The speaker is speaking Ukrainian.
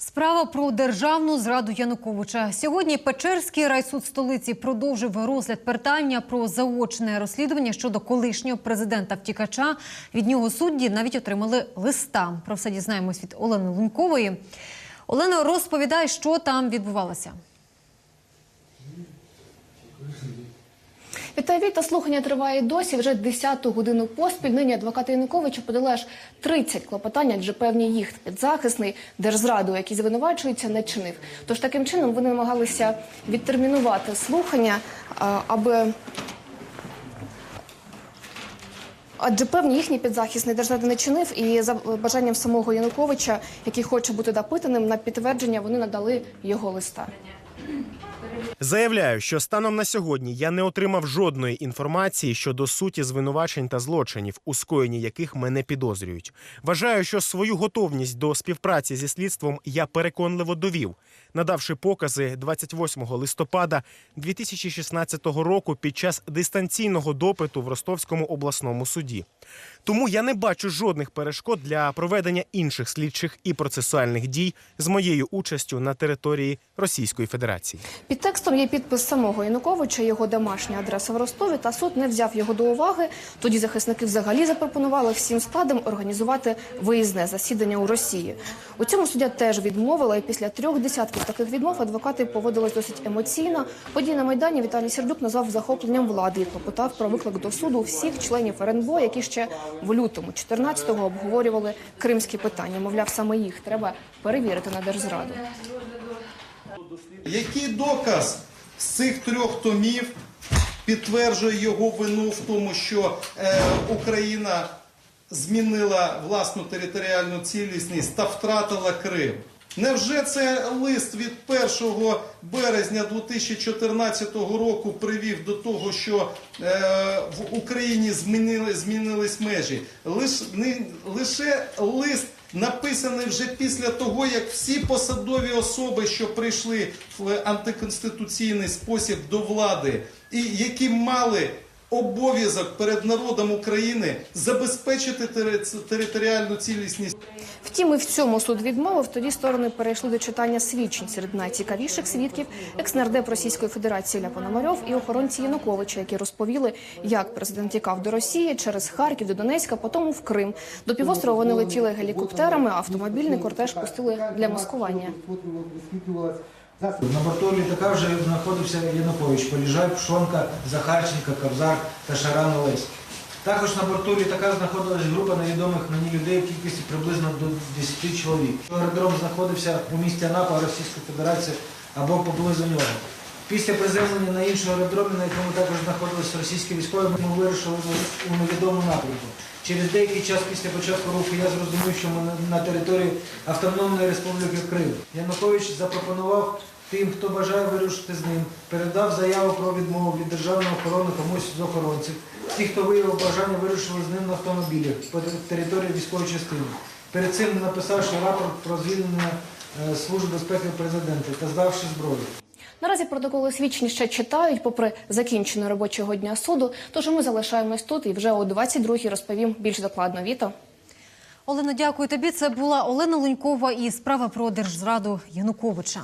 Справа про державну зраду Януковича. Сьогодні Печерський райсуд столиці продовжив розгляд питання про заочне розслідування щодо колишнього президента втікача. Від нього судді навіть отримали листа. Про все дізнаємось від Олени Лунькової. Олена розповідає, що там відбувалося. Вітаю, Віта. Слухання триває досі. Вже 10-ту годину поспіль. Нині адвокати Януковича подали аж 30 клопотань, адже певні їх підзахисний держзраду, який звинувачується, не чинив. Тож таким чином вони намагалися відтермінувати слухання, аби Адже певні їхній підзахисний держзради не чинив, і за бажанням самого Януковича, який хоче бути допитаним, на підтвердження вони надали його листа. Заявляю, що станом на сьогодні я не отримав жодної інформації щодо суті звинувачень та злочинів, у скоєнні яких мене підозрюють. Вважаю, що свою готовність до співпраці зі слідством я переконливо довів, надавши покази 28 листопада 2016 року під час дистанційного допиту в Ростовському обласному суді. Тому я не бачу жодних перешкод для проведення інших слідчих і процесуальних дій з моєю участю на території Російської Федерації. Текстом є підпис самого Януковича, його домашня адреса в Ростові, та суд не взяв його до уваги. Тоді захисники взагалі запропонували всім складом організувати виїзне засідання у Росії. У цьому суддя теж відмовила, і після трьох десятків таких відмов адвокати поводились досить емоційно. Події на майдані Віталій Сердюк назвав захопленням влади і клопотав про виклик до суду всіх членів РНБО, які ще в лютому 14-го обговорювали кримські питання. Мовляв, саме їх треба перевірити на держзраду. Який доказ з цих трьох томів підтверджує його вину в тому, що е, Україна змінила власну територіальну цілісність та втратила Крим? Невже це лист від 1 березня 2014 року привів до того, що е, в Україні змінили, змінились межі? Лиш, не, лише лист написаний вже після того, як всі посадові особи, що прийшли в антиконституційний спосіб до влади, і які мали обов'язок перед народом України забезпечити тери- територіальну цілісність. Втім, і в цьому суд відмовив. Тоді сторони перейшли до читання свідчень серед найцікавіших свідків екснардеп Російської Федерації Ля Пономарьов і охоронці Януковича, які розповіли, як президент тікав до Росії через Харків до Донецька, потім в Крим. До півострова вони летіли гелікоптерами, автомобільний кортеж пустили для маскування. На борту літака вже знаходився Янукович, Поліжай, Пшонка, Захарченка, Кобзар та Шаран Олесь. Також на борту літака знаходилась група невідомих мені людей в кількості приблизно до 10 чоловік. Аеродром знаходився у місті Анапа, Російська Федерація або поблизу нього. Після приземлення на іншому аеродромі, на якому також знаходилися російські військові, ми вирушили у невідому напрямку. Через деякий час після початку руху я зрозумів, що ми на території Автономної Республіки Крим. Янукович запропонував тим, хто бажає вирушити з ним, передав заяву про відмову від державної охорони комусь з охоронців. Ті, хто виявив бажання, вирушили з ним на автомобілях по території військової частини. Перед цим написавши рапорт про звільнення е, Служби безпеки президента та здавши зброю. Наразі протоколи свідчень ще читають, попри закінчення робочого дня суду. Тож ми залишаємось тут і вже о 22-й розповім більш докладно. Віто. Олено, дякую тобі. Це була Олена Лунькова і справа про держзраду Януковича.